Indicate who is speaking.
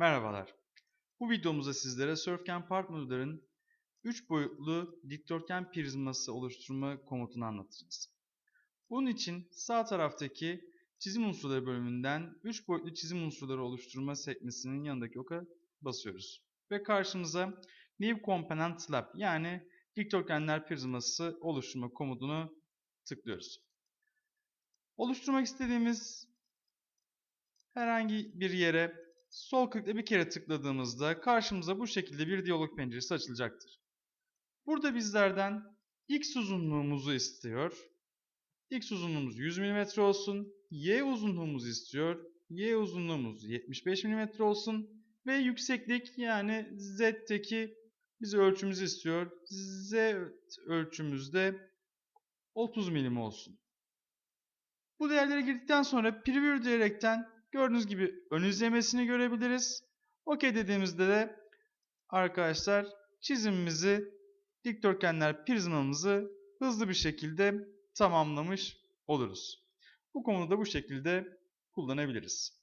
Speaker 1: Merhabalar. Bu videomuzda sizlere Surfcan Partner'ların 3 boyutlu dikdörtgen prizması oluşturma komutunu anlatacağız. Bunun için sağ taraftaki çizim unsurları bölümünden 3 boyutlu çizim unsurları oluşturma sekmesinin yanındaki oka basıyoruz. Ve karşımıza New Component Lab yani dikdörtgenler prizması oluşturma komutunu tıklıyoruz. Oluşturmak istediğimiz herhangi bir yere sol klikle bir kere tıkladığımızda karşımıza bu şekilde bir diyalog penceresi açılacaktır. Burada bizlerden x uzunluğumuzu istiyor. x uzunluğumuz 100 mm olsun. y uzunluğumuzu istiyor. y uzunluğumuz 75 mm olsun. Ve yükseklik yani z'teki bize ölçümüzü istiyor. z ölçümüzde 30 mm olsun. Bu değerlere girdikten sonra preview diyerekten gördüğünüz gibi ön izlemesini görebiliriz. OK dediğimizde de arkadaşlar çizimimizi dikdörtgenler prizmamızı hızlı bir şekilde tamamlamış oluruz. Bu konuda bu şekilde kullanabiliriz.